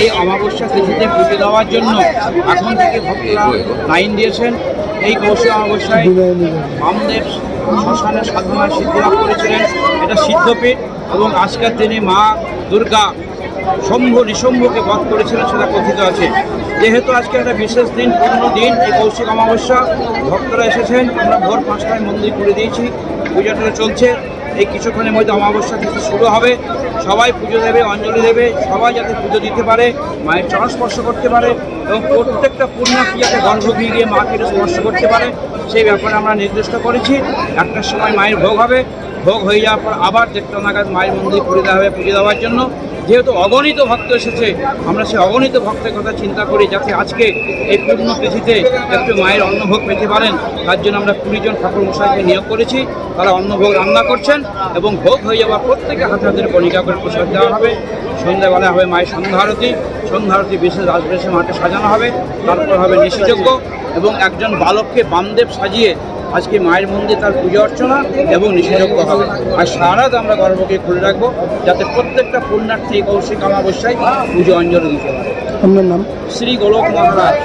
এই অমাবস্যা তিথিতে পুজো দেওয়ার জন্য এখন থেকে ভক্তরা লাইন দিয়েছেন। এই কৌশল অমাবস্যায় বামদেব শ্মশানে সাধনা সিদ্ধি লাভ করেছিলেন। এটা সিদ্ধপীঠ এবং আজকের দিনে মা দুর্গা শম্ভ নিশম্ভকে বধ করেছিলেন সেটা কথিত আছে। যেহেতু আজকে একটা বিশেষ দিন, পূর্ণ দিন, এই কৌশিক অমাবস্যা, ভক্তরা এসেছেন। আমরা ভোর পাঁচটায় মন্দির করে দিয়েছি। পূজাটা চলছে। এই কিছুক্ষণের মধ্যে অমাবস্যা কিছু শুরু হবে। সবাই পুজো দেবে, অঞ্জলি দেবে, সবাই যাতে পুজো দিতে পারে, মায়ের চরণ স্পর্শ করতে পারে এবং প্রত্যেকটা পুণ্যার্থী যাতে দিয়ে গিয়ে মাকে স্পর্শ করতে পারে, সেই ব্যাপারে আমরা নির্দিষ্ট করেছি। একটার সময় মায়ের ভোগ হবে ভোগ হয়ে যাওয়ার পর আবার দেড়টা নাগাদ মায়ের মন্দির খুলে দেওয়া হবে পুজো দেওয়ার জন্য। যেহেতু অগণিত ভক্ত এসেছে, আমরা সেই অগণিত ভক্তের কথা চিন্তা করি যাতে আজকে এই পূর্ণ তিথিতে একটু মায়ের অন্নভোগ পেতে পারেন। তার জন্য আমরা কুড়ি জন ঠাকুর মশাইকে নিয়োগ করেছি। তারা অন্নভোগ রান্না করছেন এবং ভোগ হয়ে যাওয়ার প্রত্যেকে হাতে হাতের কণিকা করে প্রসাদ দেওয়া হবে। সন্ধ্যাবেলা হবে মায়ের সন্ধ্যা আরতি সন্ধ্যা আরতি বিশেষ রাজবেশে মাঠে সাজানো হবে। তারপর হবে নিশিযোগ্য এবং একজন বালককে বামদেব সাজিয়ে আজকে মায়ের মন্দির তার পুজো অর্চনা এবং নিষেধজ্ঞ হবে। আর সারা রাত আমরা গর্ভকে খুলে রাখব যাতে প্রত্যেকটা পুণ্যার্থী কৌশিক অমাবস্যায় পুজো অঞ্জলি দিতে পারে। আপনার নাম? শ্রী গোলক মহারাজ।